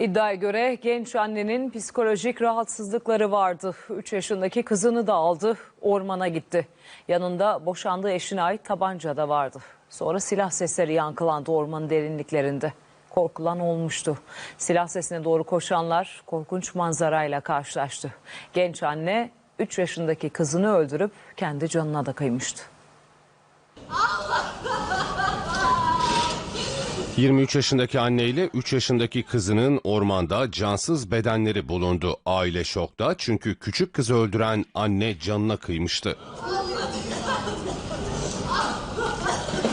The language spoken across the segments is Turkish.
İddiaya göre genç annenin psikolojik rahatsızlıkları vardı. 3 yaşındaki kızını da aldı, ormana gitti. Yanında boşandığı eşine ait tabanca da vardı. Sonra silah sesleri yankılandı ormanın derinliklerinde. Korkulan olmuştu. Silah sesine doğru koşanlar korkunç manzarayla karşılaştı. Genç anne 3 yaşındaki kızını öldürüp kendi canına da kıymıştı. 23 yaşındaki anne ile 3 yaşındaki kızının ormanda cansız bedenleri bulundu. Aile şokta çünkü küçük kızı öldüren anne canına kıymıştı.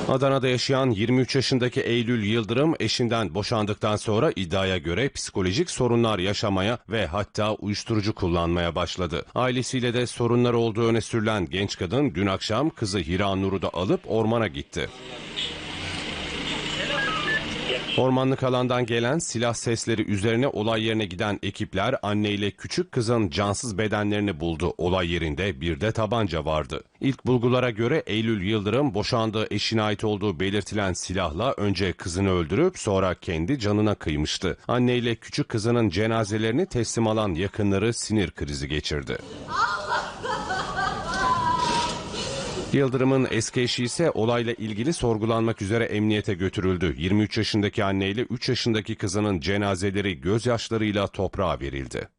Adana'da yaşayan 23 yaşındaki Eylül Yıldırım eşinden boşandıktan sonra iddiaya göre psikolojik sorunlar yaşamaya ve hatta uyuşturucu kullanmaya başladı. Ailesiyle de sorunlar olduğu öne sürülen genç kadın dün akşam kızı Hira Nur'u da alıp ormana gitti. Ormanlık alandan gelen silah sesleri üzerine olay yerine giden ekipler anne ile küçük kızın cansız bedenlerini buldu. Olay yerinde bir de tabanca vardı. İlk bulgulara göre Eylül Yıldırım boşandığı eşine ait olduğu belirtilen silahla önce kızını öldürüp sonra kendi canına kıymıştı. Anne ile küçük kızının cenazelerini teslim alan yakınları sinir krizi geçirdi. Yıldırım'ın eski eşi ise olayla ilgili sorgulanmak üzere emniyete götürüldü. 23 yaşındaki anne ile 3 yaşındaki kızının cenazeleri gözyaşlarıyla toprağa verildi.